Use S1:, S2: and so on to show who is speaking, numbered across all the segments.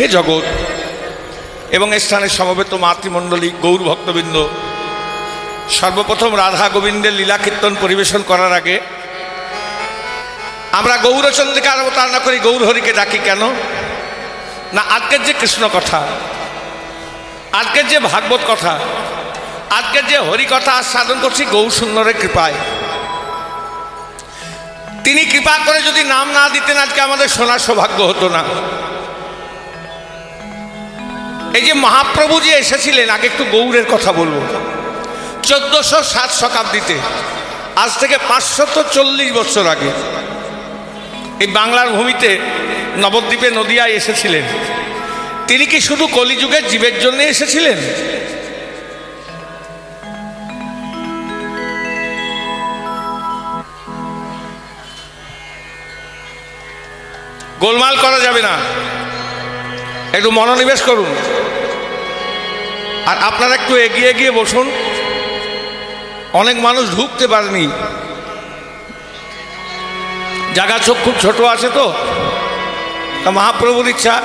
S1: হে জগৎ, এবং স্থানে সমবেত মাতৃমণ্ডলী, গৌর ভক্তবৃন্দ, সর্বপ্রথম রাধা গোবিন্দের লীলা কীর্তন পরিবেশন করার আগে, আমরা গৌরচন্দ্রকে আর অবতারণা করি গৌরহরিকে ডাকি কেন? না, আজকের যে কৃষ্ণ কথা, আজকের যে ভাগবত কথা, আজকের যে হরিকথা সাধন করছি গৌর সুন্দরের কৃপায়। তিনি কৃপা করে যদি নাম না দিতেন, আজকে আমাদের শোনার সৌভাগ্য হতো না। এই যে মহাপ্রভু যে এসেছিলেন, আগে একটু গৌরের কথা বলব। চোদ্দশো সাত শতাব্দীতে, আজ থেকে পাঁচশত চল্লিশ বছর আগে, এই বাংলার ভূমিতে নবদ্বীপে নদিয়ায় এসেছিলেন। তিনি কি শুধু কলিযুগের জীবের জন্য এসেছিলেন? গোলমাল করা যাবে না। একটু মনোনিবেশ করুন। আর আপনারা একটু এগিয়ে গিয়ে বসুন। অনেক মানুষ ঢুকতে পারেনি। জায়গা চোখ খুব ছোট আছে তো। তা মহাপ্রভুর ইচ্ছা।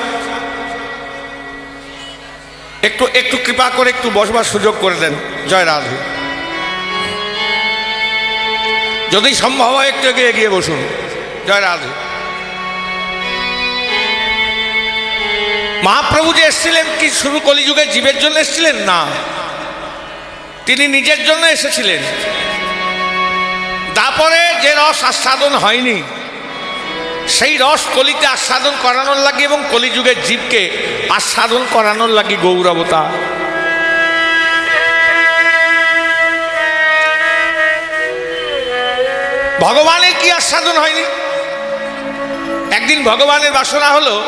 S1: একটু একটু কৃপা করে একটু বসবার সুযোগ করে দেন। জয় রাধে। যদি সম্ভব হয় একটু এগিয়ে এগিয়ে বসুন। জয় রাধে। মহাপ্রভু যে এসেছিলেন কি শুরু কলিযুগে জীবের জন্য এসেছিলেন? না। তিনি নিজের জন্য এসেছিলেন। তারপরে যে রস আস্বাদন হয়নি, সেই রস কলিতে আস্বাদন করানোর লাগে এবং কলিযুগের জীবকে আস্বাদন করানোর লাগে গৌরবতা। ভগবানের কি আস্বাদন হয়নি? একদিন ভগবানের বাসনা হলো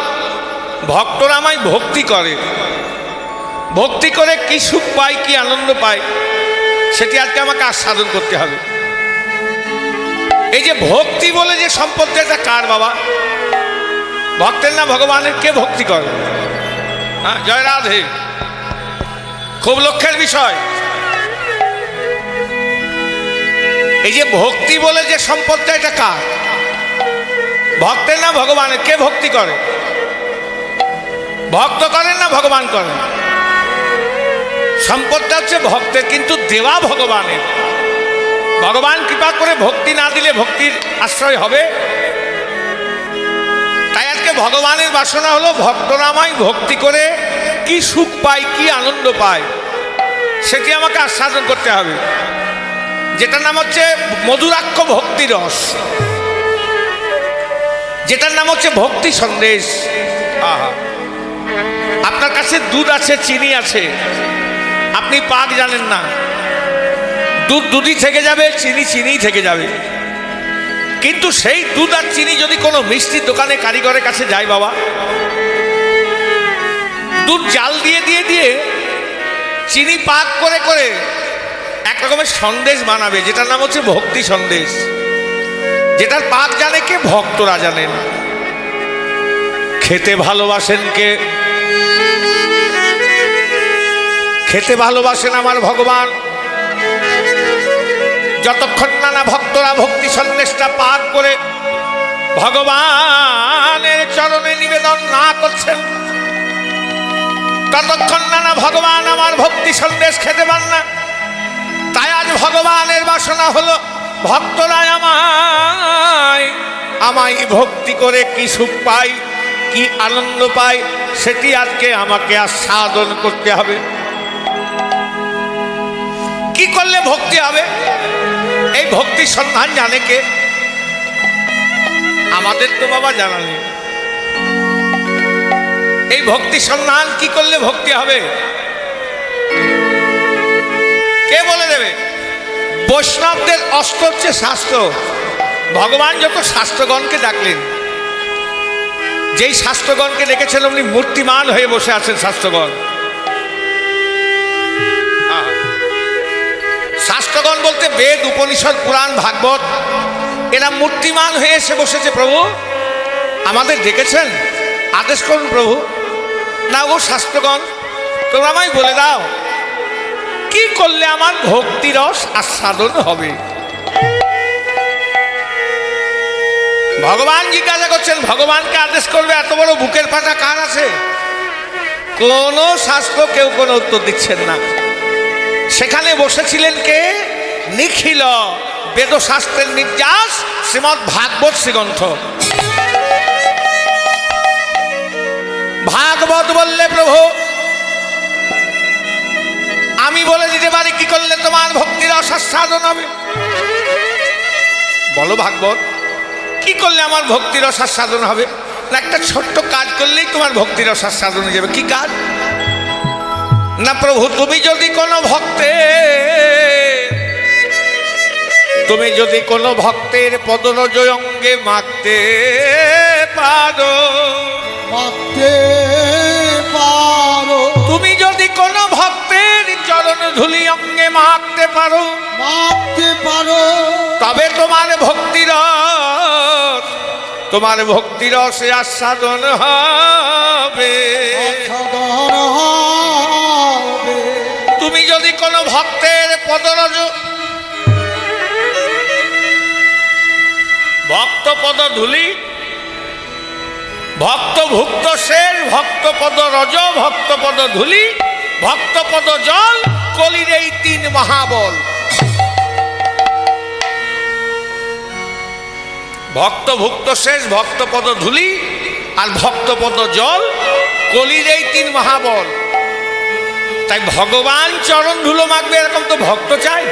S1: ভক্তরা আমায় ভক্তি করে। ভক্তি করে কি সুখ পায়, কি আনন্দ পায়, সেটি আজকে আমাকে আস্বাদন করতে হবে। এই যে ভক্তি বলে যে সম্পর্কটা কার বাবা? ভক্তের না ভগবানের, কে ভক্তি করে? হ্যাঁ জয় রাধে। খুব লক্ষ্যের বিষয়। এই যে ভক্তি বলে যে সম্পদটা এটা কার? ভক্তের না ভগবানের, কে ভক্তি করে? ভক্ত করেন না ভগবান করেন? সম্পদটা হচ্ছে ভক্তের, কিন্তু দেওয়া ভগবানের। ভগবান কৃপা করে ভক্তি না দিলে ভক্তির আশ্রয় হবে। তাই আজকে ভগবানের বাসনা হলো ভক্তরামাই ভক্তি করে কি সুখ পায়, কি আনন্দ পায়, সেটি আমাকে আস্বাদন করতে হবে। যেটার নাম হচ্ছে মধুরাক্ষ ভক্তি রস। যেটার নাম হচ্ছে ভক্তি সন্দেশ। আহা। কাছে দুধ আছে, চিনি আছে। আপনি পাক জানেন না। দুধ দুধই থেকে যাবে, চিনি চিনি থেকে যাবে। কিন্তু সেই দুধ আর চিনি যদি কোনো মিষ্টির দোকানে কারিগরের কাছে যায় বাবা, দুধ জাল দিয়ে দিয়ে দিয়ে চিনি পাক করে করে এক রকমের সন্দেশ বানাবে, যেটার নাম হচ্ছে ভক্তি সন্দেশ। যেটার পাক জানে কে, ভক্তরা জানেন। খেতে ভালোবাসেন কে খেতে ভালোবাসেন আমার ভগবান। যতক্ষণ না না ভক্তরা ভক্তি সন্দেশটা পার করে ভগবানের চরণে নিবেদন না করছেন, ততক্ষণ না না ভগবান আমার ভক্তি সন্দেশ খেতে পান না। তাই আজ ভগবানের বাসনা হলো ভক্তরা আমায় আমায় ভক্তি করে কি সুখ পাই কি আনন্দ পাই সেটি আজকে আমাকে আস্বাদন করতে হবে। কি করলে ভক্তি হবে? এই ভক্তির সন্ধান জানে কে? আমাদের তো বাবা জানা নেই। এই ভক্তি সন্ধান কি করলে ভক্তি হবে? কে বলে দেবে? বৈষ্ণবদের অস্ত্র হচ্ছে শাস্ত্র। ভগবান যত শাস্ত্রগণকে ডাকলেন যেই শাস্ত্রগণকে ডেকেছেন উনি মূর্তিমান হয়ে বসে আছেন আহা। শাস্ত্রগণ বলতে বেদ, উপনিষদ, পুরাণ, ভাগবত, এরা মূর্তিমান হয়ে এসে বসেছে, প্রভু। আমাদের ডেকেছেন, আদেশ করুন, প্রভু। না ও শাস্ত্রগণ, তোমরা আমায় বলে দাও, কি করলে আমার ভক্তিরস আস্বাদন হবে? ভগবান জিজ্ঞাসা করছেন, ভগবানকে আদেশ করবে এত বড় বুকের পাটা কার আছে? কোনো শাস্ত্র কেউ কোনো উত্তর দিচ্ছেন না। সেখানে বসেছিলেন কে? নিখিল বেদশাস্ত্রের নির্যাস শ্রীমৎ ভাগবত শ্রীগ্রন্থ। ভাগবত বললে, প্রভু, আমি বলে দিতে পারি কি করলে তোমার ভক্তির অসাধন হবে? বলো ভাগবত। কি করলে আমার ভক্তির সাধন হবে? না একটা ছোট্ট কাজ করলেই তোমার ভক্তির সাধন হয়ে যাবে। কি কাজ? না প্রভু তুমি যদি কোনো ভক্তে তুমি যদি কোনো ভক্তের পদরজ অঙ্গে মাগতে পারো
S2: মাপতে পারো।
S1: তুমি যদি কোনো ভক্তের চরণ ধুলি অঙ্গে মাগতে পারো
S2: মাপতে পারো।
S1: তবে তোমার ভক্তির তোমার ভক্তির সে আস্বাদন হবে। তুমি যদি কোনো ভক্তের পদরজ, ভক্ত পদ ধুলি, ভক্ত ভুক্ত শেষ, ভক্ত পদ রজ, ভক্ত পদ ধুলি, ভক্ত পদ জল, কলির এই তিন মহাবল। ভক্ত ভুক্ত শেষ ভক্ত পদ ধুলি আর ভক্ত পদ জল, কলির এই তিন মহাবল। তাই ভগবান চরণ ধুলো মাখবে, এরকম তো ভক্ত চাই।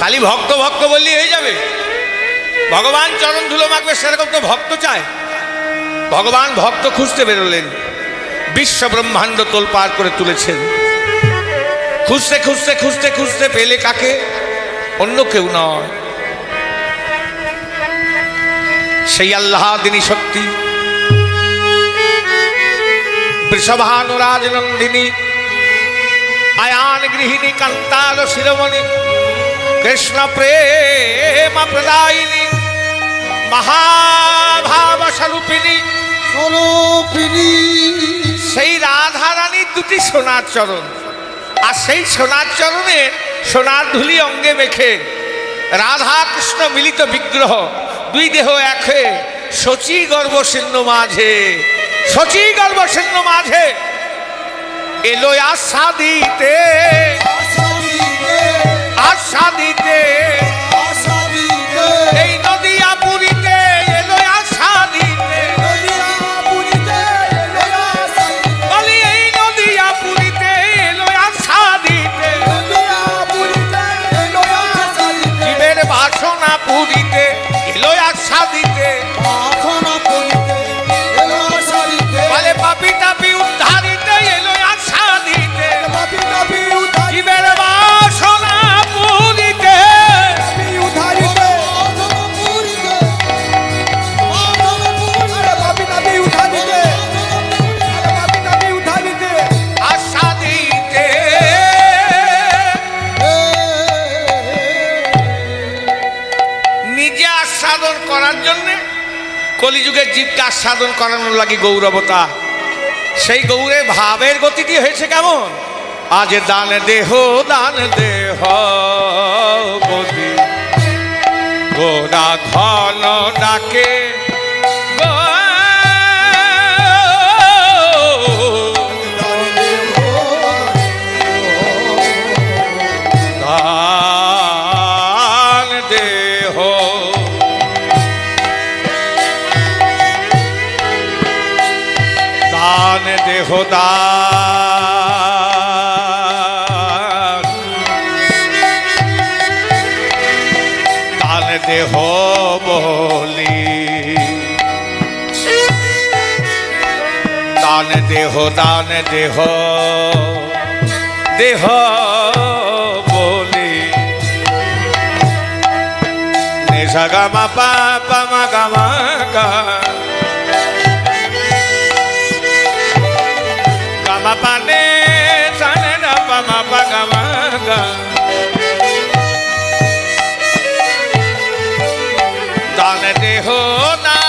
S1: খালি ভক্ত ভক্ত বললেই হয়ে যাবে। ভগবান চরণ ধুলো মাখবে, সেরকম তো ভক্ত চায় ভগবান ভক্ত খুঁজতে বেরোলেন। বিশ্ব ব্রহ্মাণ্ড তোল পার করে তুলেছেন। খুঁজতে খুঁজতে খুঁজতে খুঁজতে পেলে কাকে? অন্য কেউ নয়। সেই আল্লাহ দিনী শক্তি বৃষভানুরাজ নন্দিনী আয়ান গৃহিণী কান্তাল শিরোমণি কৃষ্ণ প্রেম প্রদায়িনী মহাভাব স্বরূপিণী।
S2: স্বরূপিণী
S1: সেই রাধারানীর দুটি সোনার চরণ। আর সেই সোনার চরণের সোনার ধুলি অঙ্গে মেখে, রাধা কৃষ্ণ মিলিত বিগ্রহ, দুই দেহ এক হয়ে, শচী গর্ভশীর্ণ মাঝে, শচী গর্ভশীর্ণ মাঝে, এলো আশা দিতে
S2: আশা দিতে
S1: কলিযুগের জীবকে আস্বাদন করানোর লাগে গৌরবতা। সেই গৌরে ভাবের গতিটি হয়েছে কেমন? আজ দান দেহ দান দেহ গোরা ঘন ডাকে দান দেহ দান দেহ। দেহ বলি। নিশা গামা পা গামা গা। গামা পানে সানে না পামা পা গামা গা। দান দেহ, দান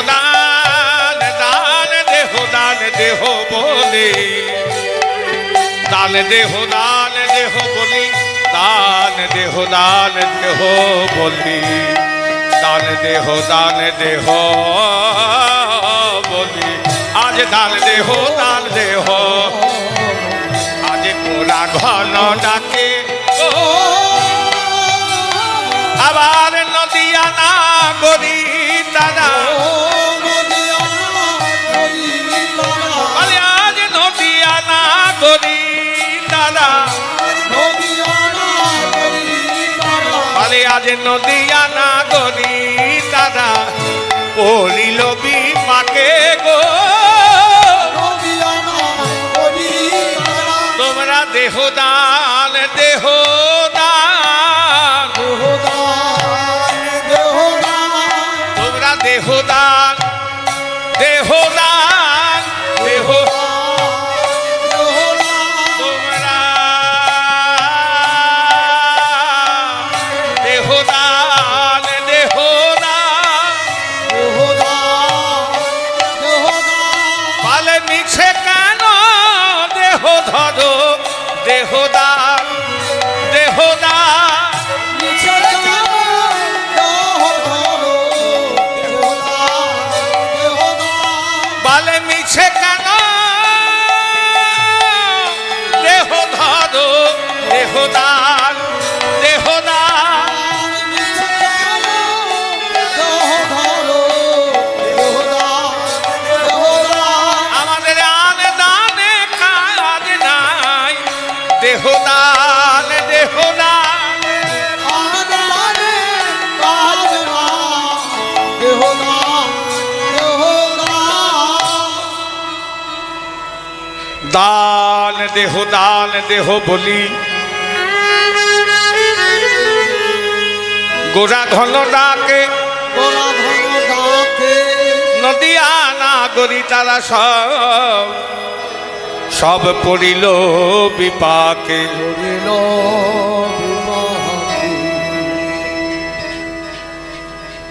S1: দান দান দেহ দান দেহ বলে। দান দেহ দান দেহ বলি। দান দেহ দান দেহ বলি। দান দেহ দান দেহ বলি। আজ দান দেহ দান দেহ। আজ কোরা ঘন ডাকে নদিয়া নাগরী গরি দাদা পালে মিছে কেন? দেহ ধরো দেহ দান দান দেহ বলি। গোড়া ঘন ডাকে, নদিয়া নাগরি তারা সব। সব পড়িল বিপাকে।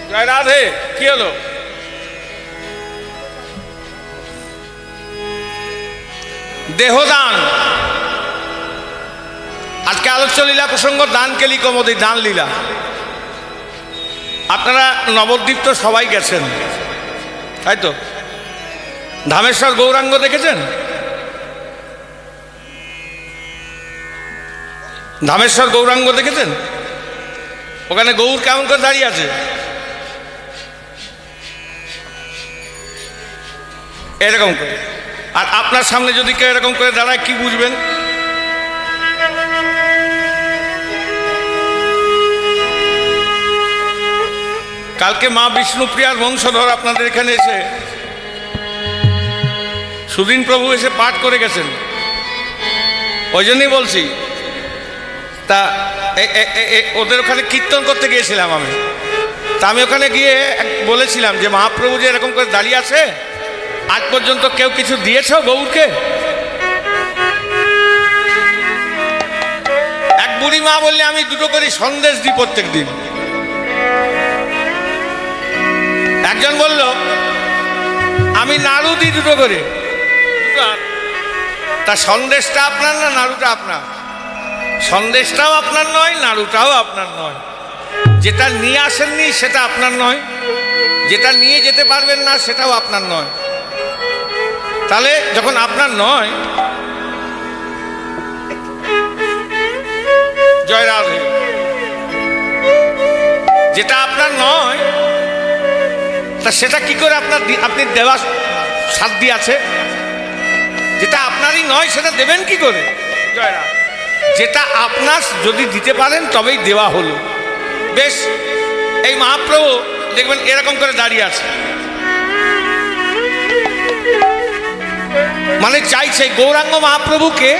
S1: জয় রাধে, কি হলো? দেহদান। আজকে আলোচ্য লীলা প্রসঙ্গ, দান কেলি কমদি, দান লীলা। আপনারা নবদ্বীপ তো সবাই গেছেন। তাই তো? ধামেশ্বর গৌরাঙ্গ দেখেছেন? ধামেশ্বর গৌরাঙ্গ দেখেছেন? ওখানে গৌর কেমন করে দাঁড়িয়ে আছে? এরকম করে। আর আপনার সামনে যদি কেউ এরকম করে দাঁড়ায়, কি বুঝবেন? কালকে মা বিষ্ণুপ্রিয়ার বংশধর আপনাদের এখানে এসে সুদিন প্রভু এসে পাঠ করে গেছেন। ওই জন্যই বলছি, তা ওদের ওখানে কীর্তন করতে গিয়েছিলাম আমি। তা আমি ওখানে গিয়ে বলেছিলাম যে, মহাপ্রভু যে এরকম করে দাঁড়িয়ে আছে, আজ পর্যন্ত কেউ কিছু দিয়েছ গৌরকে? এক বুড়ি মা বললে, আমি দুটো করে সন্দেশ দিই প্রত্যেক দিন। একজন বলল, আমি নাড়ু দিই দুটো করে। তা সন্দেশটা আপনার না নাড়ুটা আপনার? সন্দেশটাও আপনার নয়, নাড়ুটাও আপনার নয়। যেটা নিয়ে আসেননি সেটা আপনার নয়। যেটা নিয়ে যেতে পারবেন না সেটাও আপনার নয়। তাহলে যখন আপনার নয় জয় রাধে যেটা আপনার নয় তা সেটা কি করে আপনার আপনি দেওয়া সাধ্য আছে? যেটা আপনারই নয় সেটা দেবেন কি করে? জয় যেটা আপনার যদি দিতে পারেন তবেই দেওয়া হলো। বেশ এই মহাপ্রভু দেখবেন এরকম করে দাঁড়িয়ে আছে। মানে চাইছে গৌরাঙ্গ মহাপ্রভুকে